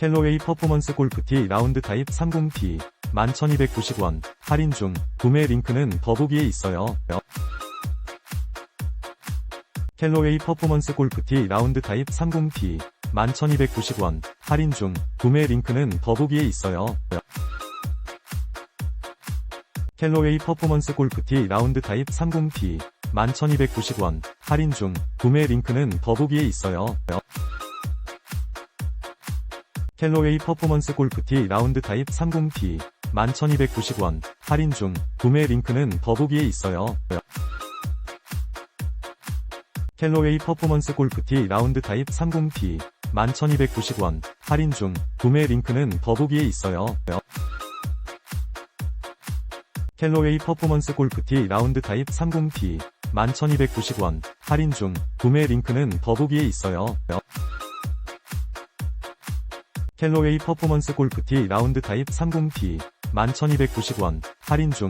캘로웨이 퍼포먼스 골프티 라운드 타입 30T 11,290원 할인 중 구매 링크는 더보기에 있어요. 캘로웨이 퍼포먼스 골프티 라운드 타입 30T 11,290원 할인 중 구매 링크는 더보기에 있어요. 캘로웨이 퍼포먼스 골프티 라운드 타입 30T 11,290원 할인 중 구매 링크는 더보기에 있어요. 캘로웨이 퍼포먼스 골프티 라운드 타입 30T 11,290원 할인 중 구매 링크는 더보기에 있어요. 캘로웨이 퍼포먼스 골프티 라운드 타입 30T 11,290원 할인 중 구매 링크는 더보기에 있어요. 캘로웨이 퍼포먼스 골프티 라운드 타입 30T 11,290원 할인 중 구매 링크는 더보기에 있어요. 캘로웨이 퍼포먼스 골프티 라운드 타입 30T 11,290원 할인 중